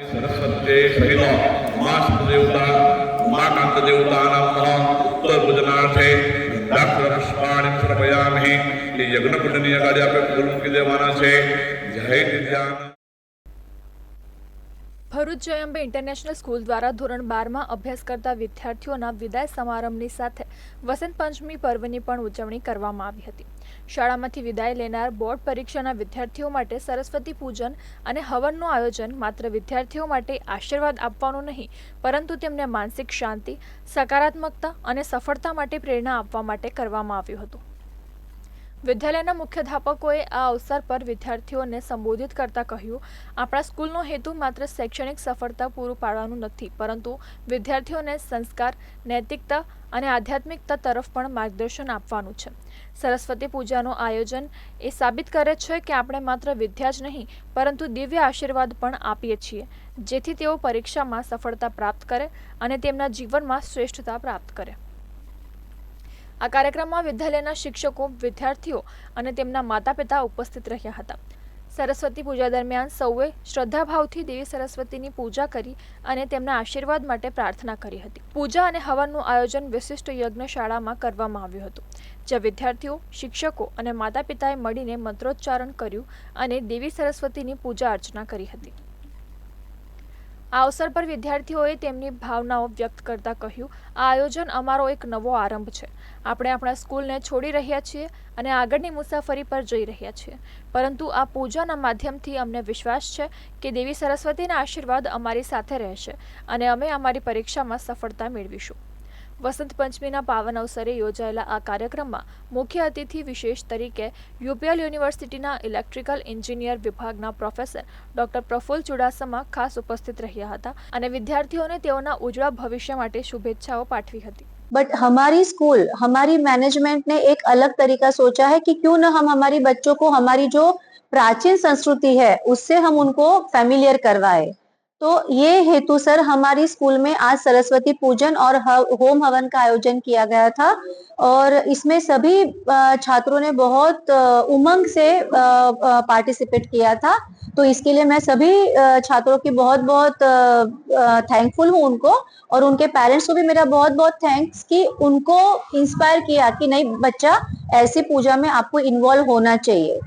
સરસ્વતી શરીરો ઉમાસ્ત દેવતા, ઉમાકાંત દેવતાના મહાન ઉત્તર ભોજનાર્થે ડાક્ટર પુષ્પાણી સમર્પયામિ. એ યજ્ઞકુંડની અગાડી આપણે જય ભરૂચ જયંબે ઇન્ટરનેશનલ સ્કૂલ દ્વારા ધોરણ બારમાં અભ્યાસ કરતા વિદ્યાર્થીઓના વિદાય સમારંભની સાથે વસંત પંચમી પર્વની પણ ઉજવણી કરવામાં આવી હતી. શાળામાંથી વિદાય લેનાર બોર્ડ પરીક્ષાના વિદ્યાર્થીઓ માટે સરસ્વતી પૂજન અને હવનનું આયોજન માત્ર વિદ્યાર્થીઓ માટે આશીર્વાદ આપવાનું નહીં, પરંતુ તેમને માનસિક શાંતિ, સકારાત્મકતા અને સફળતા માટે પ્રેરણા આપવા માટે કરવામાં આવ્યું હતું. વિદ્યાલયના મુખ્યાધ્યાપકોએ આ અવસર પર વિદ્યાર્થીઓને સંબોધિત કરતા કહ્યું, આપણા સ્કૂલનો હેતુ માત્ર શૈક્ષણિક સફળતા પૂરું પાડવાનું નથી, પરંતુ વિદ્યાર્થીઓને સંસ્કાર, નૈતિકતા અને આધ્યાત્મિકતા તરફ પણ માર્ગદર્શન આપવાનું છે. સરસ્વતી પૂજાનું આયોજન એ સાબિત કરે છે કે આપણે માત્ર વિદ્યા જ નહીં, પરંતુ દિવ્ય આશીર્વાદ પણ આપીએ છીએ, જેથી તેઓ પરીક્ષામાં સફળતા પ્રાપ્ત કરે અને તેમના જીવનમાં શ્રેષ્ઠતા પ્રાપ્ત કરે. આ કાર્યક્રમમાં વિદ્યાલયના શિક્ષકો, વિદ્યાર્થીઓ અને તેમના માતા પિતા ઉપસ્થિત રહ્યા હતા. સરસ્વતી પૂજા દરમિયાન સૌએ શ્રદ્ધાભાવથી દેવી સરસ્વતીની પૂજા કરી અને તેમના આશીર્વાદ માટે પ્રાર્થના કરી હતી. પૂજા અને હવનનું આયોજન વિશિષ્ટ યજ્ઞશાળામાં કરવામાં આવ્યું હતું, જ્યાં વિદ્યાર્થીઓ, શિક્ષકો અને માતા પિતાએ મળીને મંત્રોચ્ચારણ કર્યું અને દેવી સરસ્વતીની પૂજા અર્ચના કરી હતી. આ અવસર પર વિદ્યાર્થીઓએ તેમની ભાવનાઓ વ્યક્ત કરતા કહ્યું, આ આયોજન અમારો એક નવો આરંભ છે. આપણે આપણા સ્કૂલને છોડી રહ્યા છીએ અને આગળની મુસાફરી પર જઈ રહ્યા છીએ. પરંતુ આ પૂજાના માધ્યમથી અમને વિશ્વાસ છે કે દેવી સરસ્વતીના આશીર્વાદ અમારી સાથે રહેશે અને અમે અમારી પરીક્ષામાં સફળતા મેળવીશું. વસંત પંચમીના પાવન અવસરે યોજાયેલા આ કાર્યક્રમમાં મુખ્ય અતિથિ વિશેષ તરીકે યુપીએલ યુનિવર્સિટીના ઇલેક્ટ્રિકલ એન્જિનિયર વિભાગના પ્રોફેસર ડોક્ટર પ્રફુલ્લ ચુડાસમા ખાસ ઉપસ્થિત રહ્યા હતા અને વિદ્યાર્થીઓને તેઓના ઉજળા ભવિષ્ય માટે શુભેચ્છાઓ પાઠવી હતી बट हमारी स्कूल हमारी मैनेजमेंट ने एक अलग तरीका सोचा है कि क्यों न हम हमारी बच्चों को हमारी जो प्राचीन संस्कृति है उससे हम उनको फेमिलियर करवाए तो ये हेतु सर हमारी स्कूल में आज सरस्वती पूजन और होम हवन का आयोजन किया गया था और इसमें सभी छात्रों ने बहुत उमंग से पार्टिसिपेट किया था। तो इसके लिए मैं सभी छात्रों की बहुत बहुत थैंकफुल हूँ उनको और उनके पेरेंट्स को भी मेरा बहुत बहुत थैंक्स कि उनको इंस्पायर किया कि नहीं, बच्चा ऐसी पूजा में आपको इन्वॉल्व होना चाहिए।